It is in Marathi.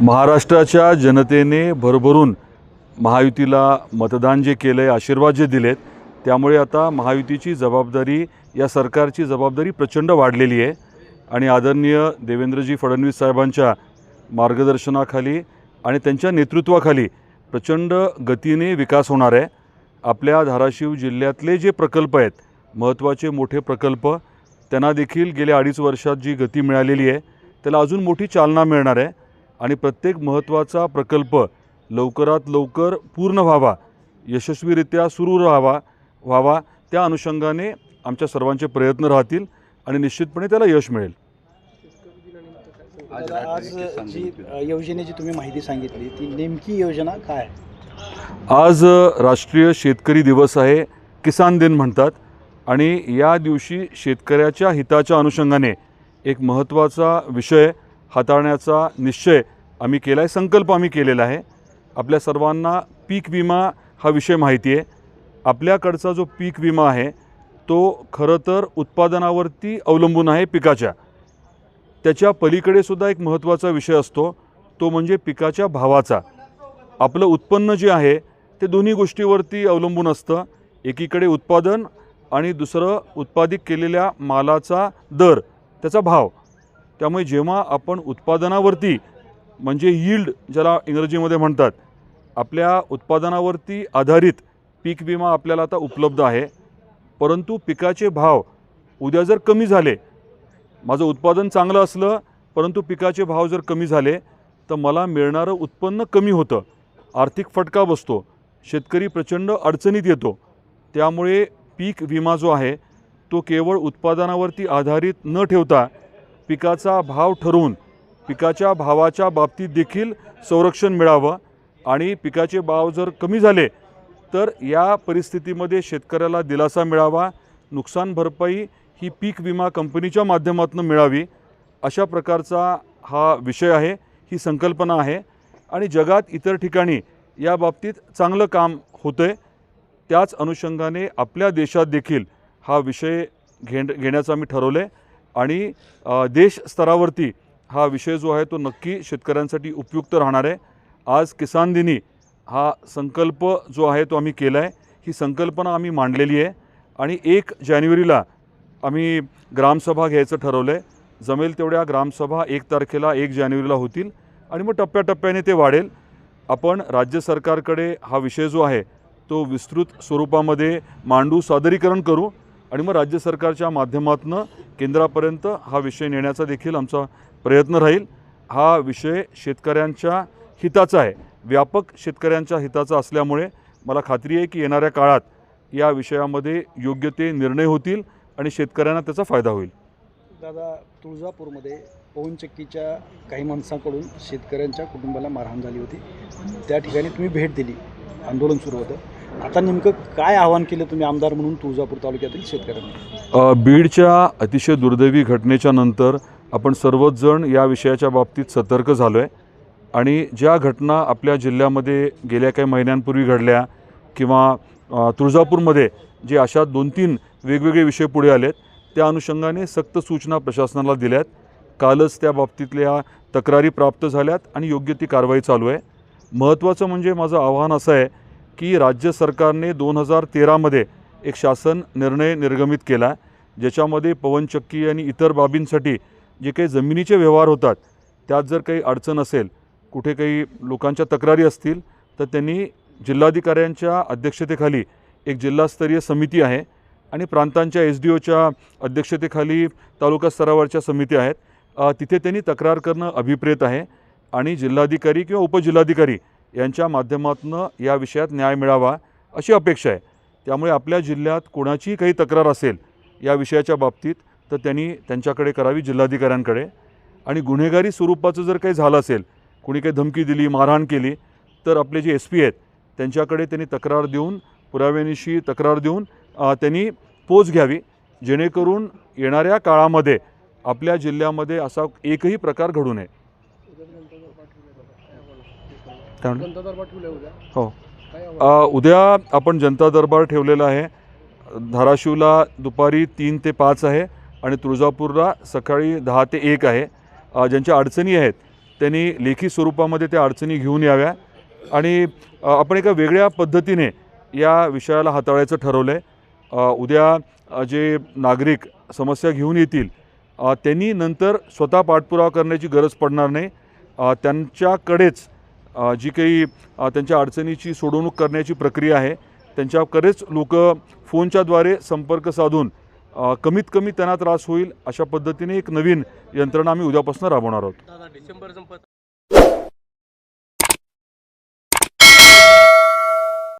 महाराष्ट्राच्या जनतेने भरभरून महायुतीला मतदान जे केलं आहे आशीर्वाद जे दिलेत त्यामुळे आता महायुतीची जबाबदारी या सरकारची जबाबदारी प्रचंड वाढलेली आहे. आणि आदरणीय देवेंद्रजी फडणवीस साहेबांच्या मार्गदर्शनाखाली आणि त्यांच्या नेतृत्वाखाली प्रचंड गतीने विकास होणार आहे. आपल्या धाराशिव जिल्ह्यातले जे प्रकल्प आहेत महत्त्वाचे मोठे प्रकल्प त्यांना देखील गेल्या अडीच वर्षात जी गती मिळालेली आहे त्याला अजून मोठी चालना मिळणार आहे. आणि प्रत्येक महत्त्वाचा प्रकल्प लवकरात लवकर पूर्ण व्हावा यशस्वीरित्या सुरू राहावा व्हावा त्या अनुषंगाने आमच्या सर्वांचे प्रयत्न राहतील आणि निश्चितपणे त्याला यश मिळेल. आज जी योजनेची तुम्ही माहिती सांगितली ती नेमकी योजना काय? आज राष्ट्रीय शेतकरी दिवस आहे किसान दिन म्हणतात. आणि या दिवशी शेतकऱ्याच्या हिताच्या अनुषंगाने एक महत्त्वाचा विषय हाताळण्याचा निश्चय आम्ही केला आहे संकल्प आम्ही केलेला आहे. आपल्या सर्वांना पीक विमा हा विषय माहिती आहे. आपल्याकडचा जो पीक विमा आहे तो खरं तर उत्पादनावरती अवलंबून आहे पिकाच्या. त्याच्या पलीकडे सुद्धा एक महत्त्वाचा विषय असतो तो म्हणजे पिकाच्या भावाचा. आपलं उत्पन्न जे आहे ते दोन्ही गोष्टीवरती अवलंबून असतं. एकीकडे उत्पादन आणि दुसरं उत्पादित केलेल्या मालाचा दर. त्याचा भाव. त्यामुळे जेव्हा आपण उत्पादनावरती म्हणजे यील्ड ज्याला इंग्रजीमध्ये म्हणतात आपल्या उत्पादनावरती आधारित पीक विमा आपल्याला आता उपलब्ध आहे. परंतु पिकाचे भाव उद्या जर कमी झाले माझं उत्पादन चांगलं असलं परंतु पिकाचे भाव जर कमी झाले तर मला मिळणारं उत्पन्न कमी होतं. आर्थिक फटका बसतो. शेतकरी प्रचंड अडचणीत येतो. त्यामुळे पीक विमा जो आहे तो केवळ उत्पादनावरती आधारित न ठेवता पिकाचा भाव ठरवून पिकाच्या भावाच्या बाबतीत देखील संरक्षण मिळावं आणि पिकाचे भाव जर कमी झाले तर या परिस्थितीमध्ये शेतकऱ्याला दिलासा मिळावा नुकसान भरपाई ही पीक विमा कंपनीच्या माध्यमातून मिळावी अशा प्रकारचा हा विषय आहे ही संकल्पना आहे आणि जगात इतर ठिकाणी या बाबतीत चांगलं काम होतं आहे त्याच अनुषंगाने आपल्या देशात देखील हा विषय घेण घेण्याचं आम्ही ठरवलं आहे आणि देश स्तरावरती हा विषय जो आहे तो नक्की शेतकऱ्यांसाठी उपयुक्त राहणार आहे. आज किसान दिनी हा संकल्प जो आहे तो आम्ही केला आहे ही संकल्पना आम्ही मांडलेली आहे. आणि एक जानेवारीला आम्ही ग्रामसभा घ्यायचं ठरवलं आहे जमेल तेवढ्या ग्रामसभा एक तारखेला एक जानेवारीला होतील. आणि मग टप्प्याटप्प्याने ते वाढेल. आपण राज्य सरकारकडे हा विषय जो आहे तो विस्तृत स्वरूपामध्ये मांडू सादरीकरण करू. आणि मग राज्य सरकारच्या माध्यमातून केंद्रापर्यंत हा विषय नेण्याचा देखील आमचा प्रयत्न राहील. हा विषय शेतकऱ्यांच्या हिताचा आहे. व्यापक शेतकऱ्यांच्या हिताचा असल्यामुळे मला खात्री आहे की येणाऱ्या काळात या विषयामध्ये योग्य ते निर्णय होतील आणि शेतकऱ्यांना त्याचा फायदा होईल. दादा तुळजापूरमध्ये पवनचक्कीच्या काही माणसांकडून शेतकऱ्यांच्या कुटुंबाला मारहाण झाली होती. त्या ठिकाणी तुम्ही भेट दिली. आंदोलन सुरू होतं. आता नेमकं काय आवाहन केलं तुम्ही आमदार म्हणून तुळजापूर तालुक्यातील शेतकऱ्यांना? बीडच्या अतिशय दुर्दैवी घटनेच्या नंतर आपण सर्वच जण या विषयाच्या बाबतीत सतर्क झालो आहे आणि ज्या घटना आपल्या जिल्ह्यामध्ये गेल्या काही महिन्यांपूर्वी घडल्या किंवा अ, तुळजापूरमध्ये जे अशा दोन तीन वेगवेगळे विषय पुढे आलेत त्या अनुषंगाने सक्त सूचना प्रशासनाला दिल्यात. कालच त्या बाबतीतल्या तक्रारी प्राप्त झाल्यात आणि योग्य ती कारवाई चालू आहे. महत्त्वाचं म्हणजे माझं आव्हान असं आहे की राज्य सरकारने दोन हजार तेरामध्ये एक शासन निर्णय निर्गमित केला ज्याच्यामध्ये पवनचक्की आणि इतर बाबींसाठी जे काही जमिनीचे व्यवहार होतात त्यात जर काही अडचण असेल कुठे काही लोकांच्या तक्रारी असतील तर त्यांनी जिल्हाधिकाऱ्यांच्या अध्यक्षतेखाली एक जिल्हास्तरीय समिती आहे आणि प्रांतांच्या एस डी ओच्या अध्यक्षतेखाली तालुका स्तरावरच्या समिती आहेत. तिथे त्यांनी तक्रार करणं अभिप्रेत आहे आणि जिल्हाधिकारी किंवा उपजिल्हाधिकारी यांच्या माध्यमातून या विषयात न्याय मिळावा अशी अपेक्षा आहे. त्यामुळे आपल्या जिल्ह्यात कोणाचीही काही तक्रार असेल या विषयाच्या बाबतीत तर त्यांनी त्यांच्याकडे करावी जिल्हाधिकाऱ्यांकडे. आणि गुन्हेगारी स्वरूपाचं जर काही झालं असेल कुणी काही धमकी दिली मारहाण केली तर आपले जे एस पी आहेत त्यांच्याकडे त्यांनी तक्रार देऊन पुराव्यानिशी तक्रार देऊन त्यांनी पोच घ्यावी. जेणेकरून येणाऱ्या काळामध्ये आपल्या जिल्ह्यामध्ये असा एकही प्रकार घडू नये. म्हणलं? हो. अ, उद्या आपण जनता दरबार ठेवलेला आहे. धाराशिवला दुपारी तीन ते पाच आहे आणि तुळजापूरला सकाळी दहा ते एक आहे. अ, ज्यांच्या अडचणी आहेत त्यांनी लेखी स्वरूपामध्ये त्या अडचणी घेऊन याव्या. आणि अ, आपण एका वेगळ्या पद्धतीने या विषयाला हाताळायचं ठरवलं आहे उद्या अ, जे नागरिक समस्या घेऊन येतील अ, त्यांनी नंतर स्वतः पाठपुरावा करण्याची गरज पडणार नाही. अ, त्यांच्याकडेच जी काही त्यांच्या अडचणीची सोडवणूक करण्याची प्रक्रिया आहे त्यांच्याकडेच लोक फोनच्याद्वारे संपर्क साधून कमीत कमी त्यांना त्रास होईल अशा पद्धतीने एक नवीन यंत्रणा आम्ही उद्यापासून राबवणार आहोत. डिसेंबर संपत